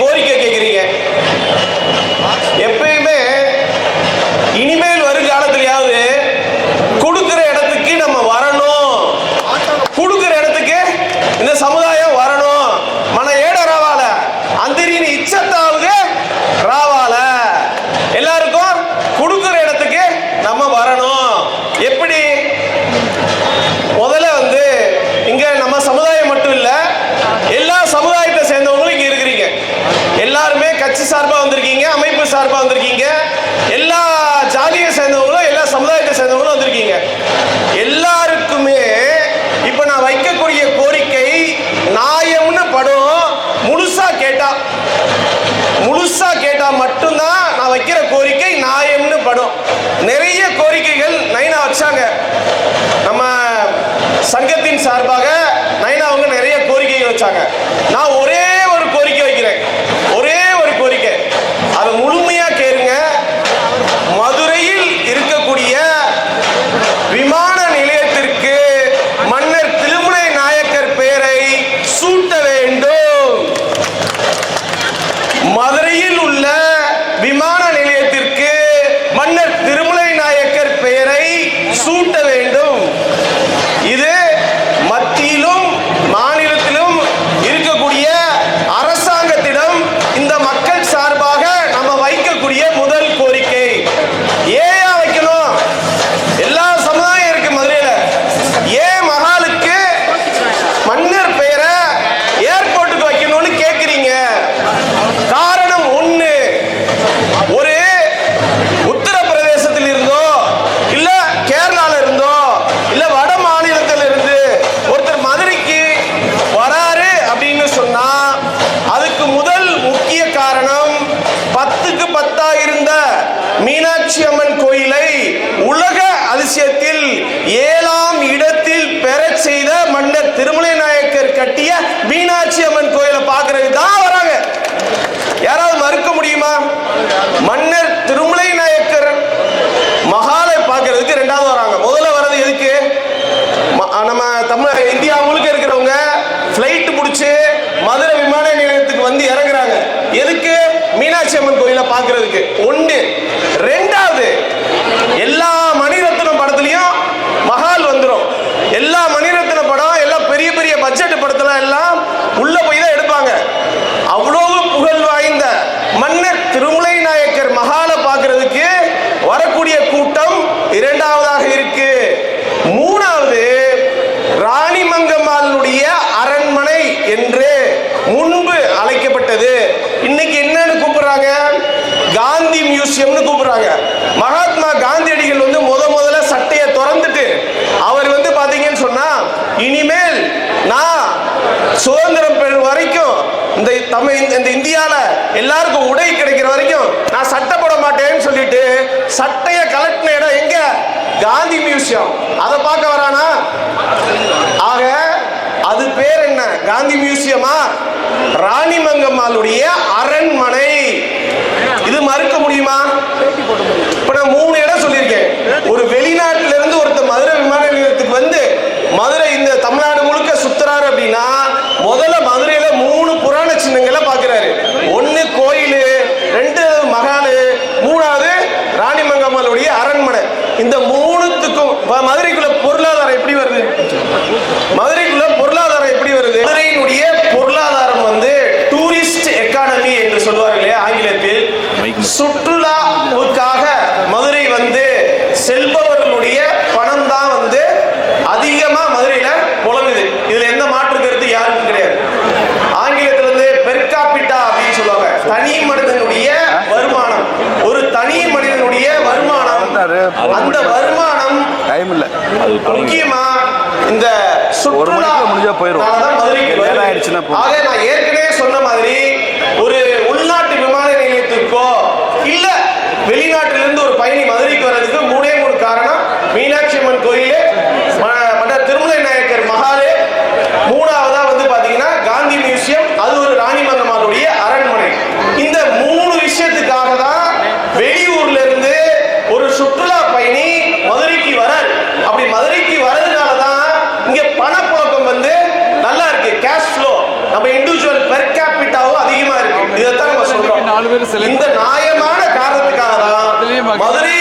கோரிக்கை கேட்குறீங்க நிறைய கோரிக்கைகள் நைனா வச்சாங்க. நம்ம சங்கத்தின் சார்பாக நைனா அவங்க நிறைய கோரிக்கைகள் வச்சாங்க. நான் ஒரே ஒரு கோரிக்கை வைக்கிறேன். ஒரே ஒரு கோரிக்கை. அதை முழுமையாக கேளுங்க. மதுரையில் இருக்கக்கூடிய விமான நிலையத்திற்கு மன்னர் திருமலை நாயக்கர் பெயரை சூட்ட வேண்டும். மதுரையில் உள்ள விமான resulte திருமலை நாயக்கர் கட்டிய மீனாட்சி அம்மன் கோயிலை பார்க்கறதுக்கு தான் வராங்க. யாராவது மறுக்க முடியுமா? மன்னர் திருமலை நாயக்கர் மகாலை பார்க்கறதுக்கு ரெண்டாவது வராங்க. முதல்ல வர்றது எதுக்கு? நம்ம தமிழக இந்தியா முழுக்க இருக்கிறவங்க ஃப்ளைட்டு முடிச்சு மதுரை விமான நிலையத்துக்கு வந்து இறங்குறாங்க. எதுக்கு? மீனாட்சி அம்மன் கோயிலை பார்க்கறதுக்கு. ஒன்று ரெண்டாவது எல்லா எல்லாருக்கும் உடை கிடைக்கிற வரைக்கும் நான் சட்டை போட மாட்டேன்னு சொல்லிட்டு சட்டையை கலட்டின இடம் எங்க? காந்தி மியூசியம். அதை பார்க்க வரானா? ஆக அது பேர் என்ன? காந்தி மியூசியமா? ராணிமங்கம்மாளுடைய அரண்மனை. இது மறுக்க முடியுமா? முக்கியமா இந்த சுற்றுலா முடிஞ்சா போயிடும் மதுரைக்கு ஆயிடுச்சுன்னா நான் ஏற்கனவே சொன்ன மாதிரி ஒரு உள்நாட்டு விமான நிலையத்துக்கோ இல்ல வெளிநாட்டு நாலு பேர் இந்த நியாயமான காரணத்துக்காக தான் மதுரை